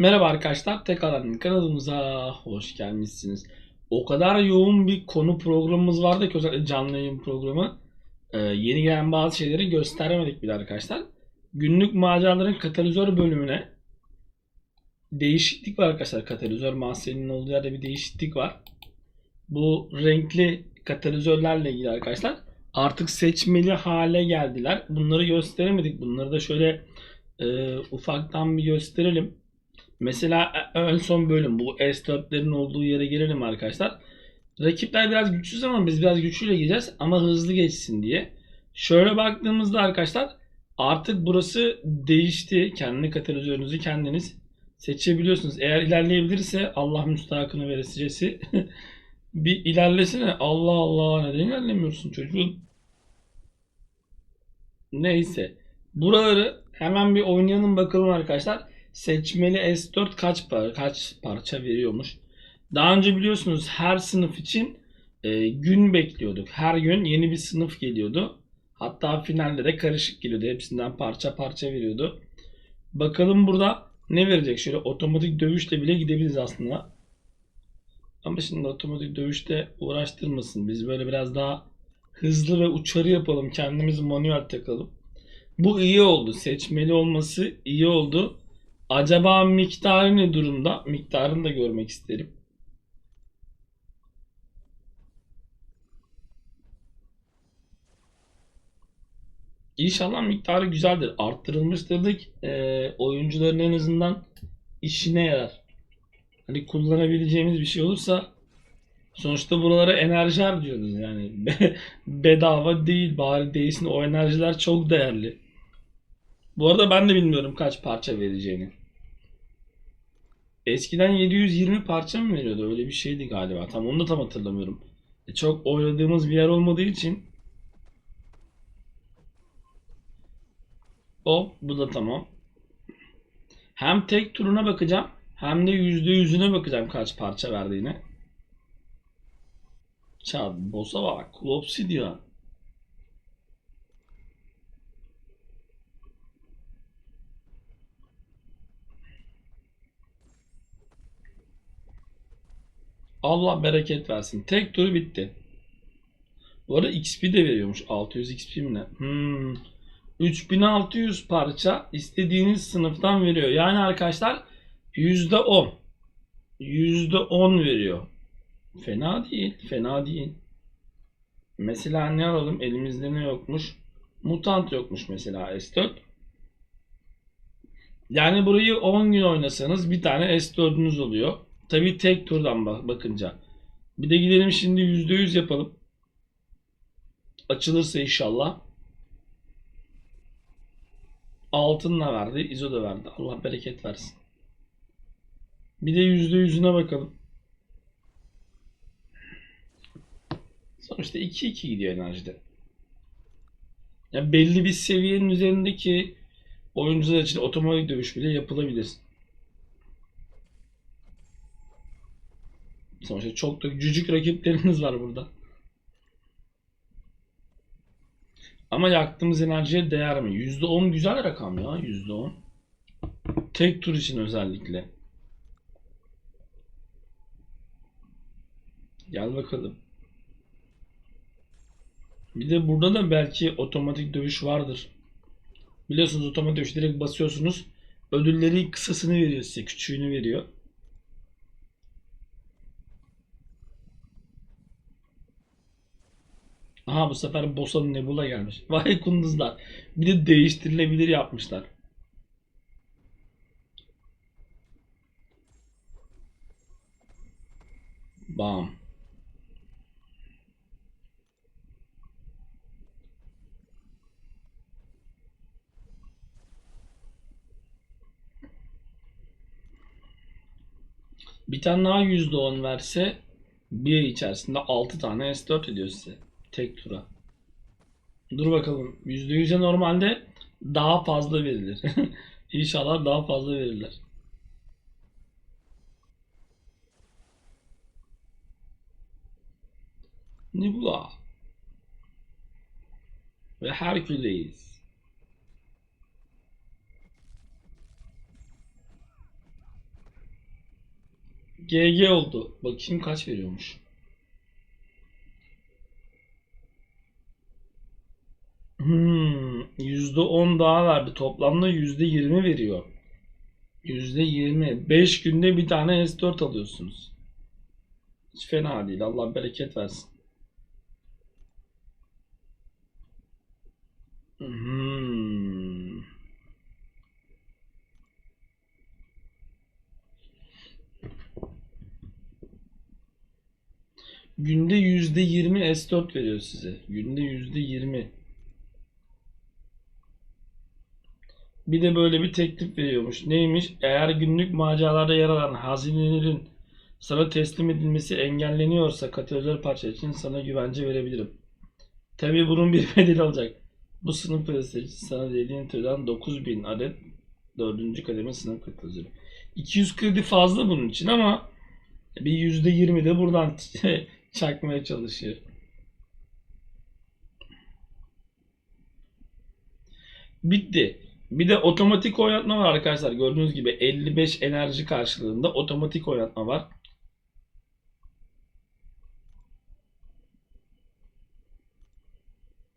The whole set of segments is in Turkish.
Merhaba arkadaşlar, tekrardan kanalımıza hoş gelmişsiniz. O kadar yoğun bir konu programımız vardı ki özellikle canlı yayın programı. Ee, yeni gelen bazı şeyleri gösteremedik bile arkadaşlar. Günlük maceraların katalizör bölümüne değişiklik var arkadaşlar. Katalizör mahzeninin olduğu yerde bir değişiklik var. Bu renkli katalizörlerle ilgili arkadaşlar artık seçmeli hale geldiler. Bunları gösteremedik. Bunları da şöyle e, ufaktan bir gösterelim. Mesela e, en son bölüm bu S4'lerin olduğu yere girelim arkadaşlar. Rakipler biraz güçsüz ama biz biraz güçlüyle gideceğiz ama hızlı geçsin diye. Şöyle baktığımızda arkadaşlar artık burası değişti. Kendi katalizörünüzü kendiniz seçebiliyorsunuz. Eğer ilerleyebilirse Allah müstahakını veresicesi bir ilerlesene. Allah Allah neden ilerlemiyorsun çocuğum? Neyse. Buraları hemen bir oynayalım bakalım arkadaşlar. Seçmeli S4 kaç par kaç parça veriyormuş? Daha önce biliyorsunuz her sınıf için e, gün bekliyorduk. Her gün yeni bir sınıf geliyordu. Hatta finalde de karışık geliyordu. Hepsinden parça parça veriyordu. Bakalım burada ne verecek? Şöyle otomatik dövüşle bile gidebiliriz aslında. Ama şimdi otomatik dövüşte uğraştırmasın. Biz böyle biraz daha hızlı ve uçarı yapalım. Kendimizi manuel takalım. Bu iyi oldu. Seçmeli olması iyi oldu. Acaba miktarı ne durumda? Miktarını da görmek isterim. İnşallah miktarı güzeldir. Arttırılmıştır da e, oyuncuların en azından işine yarar. Hani kullanabileceğimiz bir şey olursa sonuçta buralara enerji harcıyoruz yani. Be- bedava değil bari değilsin o enerjiler çok değerli. Bu arada ben de bilmiyorum kaç parça vereceğini. Eskiden 720 parça mı veriyordu? Öyle bir şeydi galiba. Tam onu da tam hatırlamıyorum. E, çok oynadığımız bir yer olmadığı için. Hop bu da tamam. Hem tek turuna bakacağım hem de %100'üne bakacağım kaç parça verdiğine. Çağ boss'a bak. Obsidian. Allah bereket versin. Tek turu bitti. Bu arada XP de veriyormuş. 600 XP mi ne? Hmm. 3600 parça istediğiniz sınıftan veriyor. Yani arkadaşlar %10. %10 veriyor. Fena değil. Fena değil. Mesela ne alalım? Elimizde ne yokmuş? Mutant yokmuş mesela S4. Yani burayı 10 gün oynasanız bir tane S4'ünüz oluyor. Tabii tek turdan bak- bakınca. Bir de gidelim şimdi %100 yapalım. Açılırsa inşallah. Altınla verdi, izo da verdi. Allah bereket versin. Bir de %100'üne bakalım. Sonuçta 2-2 gidiyor enerjide. Ya belli bir seviyenin üzerindeki oyuncular için otomatik dövüş bile yapılabilir. Sonuçta çok da cücük rakiplerimiz var burada. Ama yaktığımız enerjiye değer mi? %10 güzel rakam ya. %10. Tek tur için özellikle. Gel bakalım. Bir de burada da belki otomatik dövüş vardır. Biliyorsunuz otomatik dövüş direkt basıyorsunuz. Ödülleri kısasını veriyor size. Küçüğünü veriyor. Aha bu sefer Bossa Nebula gelmiş. Vay kunduzlar. Bir de değiştirilebilir yapmışlar. Bam. Bir tane daha %10 verse bir içerisinde 6 tane S4 ediyor size. Tek tura. Dur bakalım. %100'e normalde daha fazla verilir. İnşallah daha fazla verirler. Nebula ve Hercules. GG oldu. Bakayım kaç veriyormuş. Hmm, %10 daha verdi. Toplamda %20 veriyor. %20. 5 günde bir tane S4 alıyorsunuz. Hiç fena değil. Allah bereket versin. Hmm. Günde %20 S4 veriyor size. Günde %20. Bir de böyle bir teklif veriyormuş. Neymiş? Eğer günlük maceralarda yer alan hazinelerin sana teslim edilmesi engelleniyorsa katalizör parça için sana güvence verebilirim. Tabii bunun bir bedeli olacak. Bu sınıf için sana dediğin türden 9000 adet 4. kademe sınıf katalizörü. 200 kredi fazla bunun için ama bir %20 de buradan çakmaya çalışıyor. Bitti. Bir de otomatik oynatma var arkadaşlar. Gördüğünüz gibi 55 enerji karşılığında otomatik oynatma var.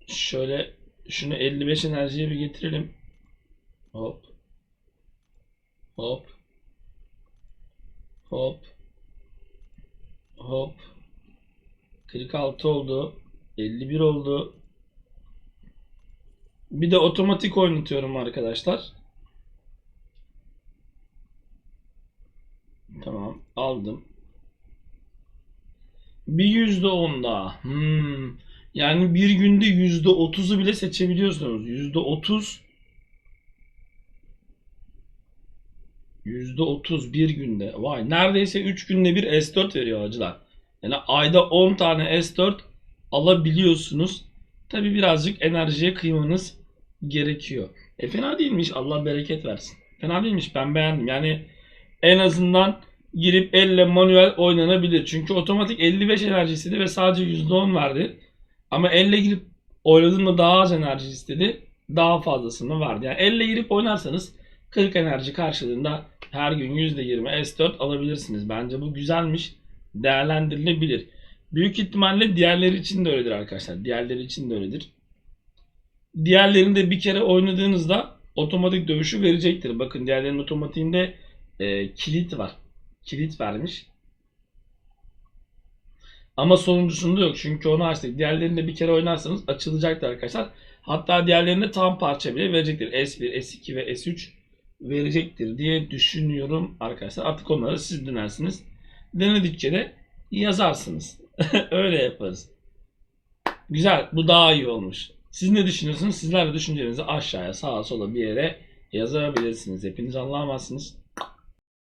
Şöyle şunu 55 enerjiye bir getirelim. Hop. Hop. Hop. Hop. 46 oldu. 51 oldu. Bir de otomatik oynatıyorum arkadaşlar. Tamam. Aldım. Bir yüzde on daha. Hmm. Yani bir günde yüzde otuzu bile seçebiliyorsunuz. Yüzde otuz. Yüzde otuz bir günde. Vay. Neredeyse üç günde bir S4 veriyor acılar. Yani ayda 10 tane S4 alabiliyorsunuz. Tabi birazcık enerjiye kıymanız gerekiyor. E fena değilmiş. Allah bereket versin. Fena değilmiş. Ben beğendim. Yani en azından girip elle manuel oynanabilir. Çünkü otomatik 55 enerjisiydi ve sadece %10 verdi. Ama elle girip oynadığında daha az enerji istedi. Daha fazlasını verdi. Yani elle girip oynarsanız 40 enerji karşılığında her gün %20 S4 alabilirsiniz. Bence bu güzelmiş. Değerlendirilebilir. Büyük ihtimalle diğerleri için de öyledir arkadaşlar. Diğerleri için de öyledir. Diğerlerinde bir kere oynadığınızda otomatik dövüşü verecektir. Bakın diğerlerinin otomatiğinde e, kilit var. Kilit vermiş. Ama sonuncusunda yok. Çünkü onu açtık. Diğerlerinde bir kere oynarsanız açılacaktır arkadaşlar. Hatta diğerlerinde tam parça bile verecektir. S1, S2 ve S3 verecektir diye düşünüyorum arkadaşlar. Artık onları siz denersiniz. Denedikçe de yazarsınız. Öyle yaparız. Güzel. Bu daha iyi olmuş. Siz ne düşünüyorsunuz? Sizler de düşüncelerinizi aşağıya, sağa, sola bir yere yazabilirsiniz. Hepiniz emanetsiniz.